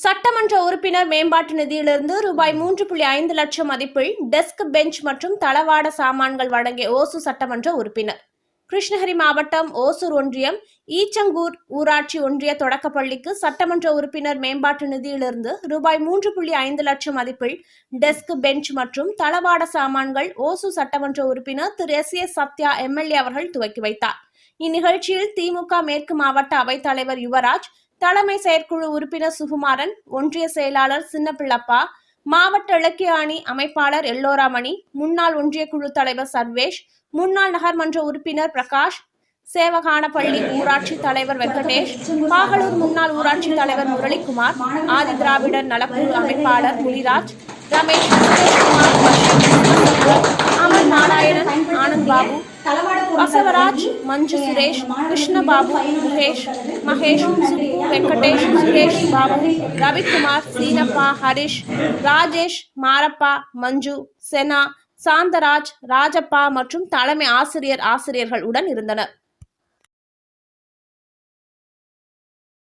சட்டமன்ற உறுப்பினர் மேம்பாட்டு நிதியிலிருந்து ரூபாய் மூன்று புள்ளி ஐந்து லட்சம் மதிப்பில் டெஸ்க் பெஞ்ச் மற்றும் தளவாட சாமான்கள் வழங்கிய ஓசு சட்டமன்ற உறுப்பினர். கிருஷ்ணகிரி மாவட்டம் ஓசூர் ஒன்றியம் ஈச்சங்கூர் ஊராட்சி ஒன்றிய தொடக்கப்பள்ளிக்கு சட்டமன்ற உறுப்பினர் மேம்பாட்டு நிதியிலிருந்து ரூபாய் மூன்று புள்ளி ஐந்து லட்சம் மதிப்பில் டெஸ்க் பெஞ்ச் மற்றும் தளவாட சாமான்கள் ஓசு சட்டமன்ற உறுப்பினர் Thiru. S. A. Sathya MLA அவர்கள் துவக்கி வைத்தார். இந்நிகழ்ச்சியில் திமுக மேற்கு மாவட்ட அவைத்தலைவர் யுவராஜ் தலைமை செயற்குழு உறுப்பினர் சுகுமாரன் ஒன்றிய செயலாளர் சின்னப்பிள்ளப்பா மாவட்ட இலக்கிய அணி அமைப்பாளர் எல்லோராமணி முன்னாள் ஒன்றிய குழு தலைவர் சர்வேஷ் முன்னாள் நகர்மன்ற உறுப்பினர் பிரகாஷ் சேவகானப்பள்ளி ஊராட்சி தலைவர் வெங்கடேஷ் பாகலூர் முன்னாள் ஊராட்சி தலைவர் முரளிக்குமார் ஆதி திராவிடர் நலக்குழு அமைப்பாளர் முனிராஜ் ரமேஷ் பாபு வசவராஜ் மஞ்சு சுரேஷ் கிருஷ்ணபாபு முகேஷ் மகேஷ் சுப்பு வெங்கடேஷ் சுரேஷ் பாபு ரவிக்குமார் சீனப்பா ஹரிஷ் ராஜேஷ் மாரப்பா மஞ்சு செனா சாந்தராஜ் ராஜப்பா மற்றும் தலைமை ஆசிரியர் ஆசிரியர்கள் உடன் இருந்தனர்.